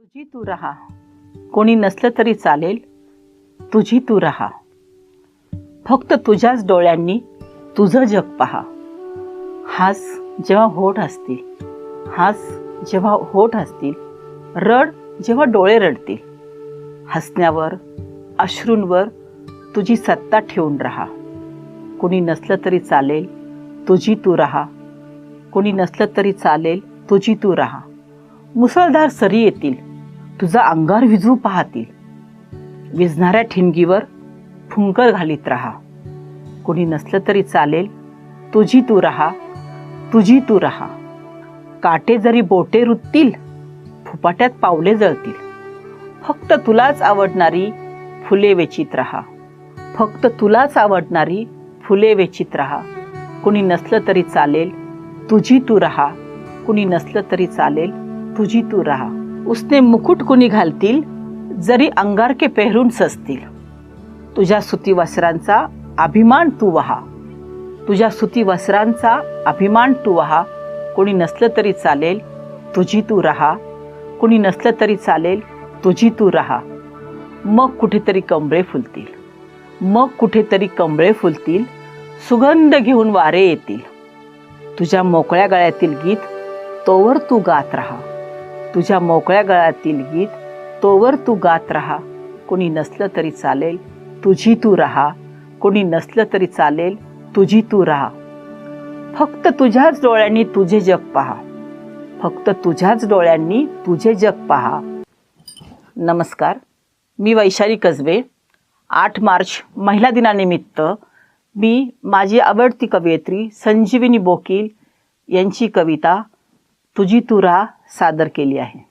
तुझी तू राहा. कोणी नसलं तरी चालेल. तुझी तू राहा. फक्त तुझ्याच डोळ्यांनी तुझं जग पहा. हास जेव्हा होठ असतील हास जेव्हा होठ असतील रड जेव्हा डोळे रडतील. हसण्यावर अश्रूंवर तुझी सत्ता ठेवून राहा. कोणी नसलं तरी चालेल तुझी तू राहा. कोणी नसलं तरी चालेल तुझी तू राहा. मुसळधार सरी येतील तुझा अंगार विझू पाहतील. विझणाऱ्या ठिणगीवर फुंकर घालीत राहा. कोणी नसलं तरी चालेल तुझी तू राहा तुझी तू राहा. काटे जरी बोटे रुततील फुपाट्यात पावले जळतील. फक्त तुलाच आवडणारी फुले वेचित राहा. फक्त तुलाच आवडणारी फुले वेचित राहा. कुणी नसलं तरी चालेल तुझी तू राहा. कुणी नसलं तरी चालेल तुझी तू राहा. उसने मुकुट कुणी घालतील जरी अंगारके पेहरून सजतील. तुझ्या सुती वस्त्रांचा अभिमान तू वहा. तुझ्या सुती वस्त्रांचा अभिमान तू वहा. कोणी नसलं तरी चालेल तुझी तू राहा. कुणी नसलं तरी चालेल तुझी तू राहा. मग कुठेतरी कंबळे फुलतील. मग कुठेतरी कंबळे फुलतील सुगंध घेऊन वारे येतील. तुझ्या मोकळ्या गळ्यातील गीत तोवर तू गात राहा. तुझ्या मोकळ्या गळ्यातील गीत तोवर तू गात राहा. कोणी नसलं तरी चालेल तुझी तू राहा. कोणी नसलं तरी चालेल तुझी तू राहा. फक्त तुझ्याच डोळ्यांनी तुझे जग पहा. फक्त तुझ्याच डोळ्यांनी तुझे जग पहा. नमस्कार मी वैशाली कसबे. आठ मार्च महिला दिनानिमित्त मी माझी आवडती कवयित्री संजीविनी बोकील यांची कविता तुझी तुरा सादर केली आहे.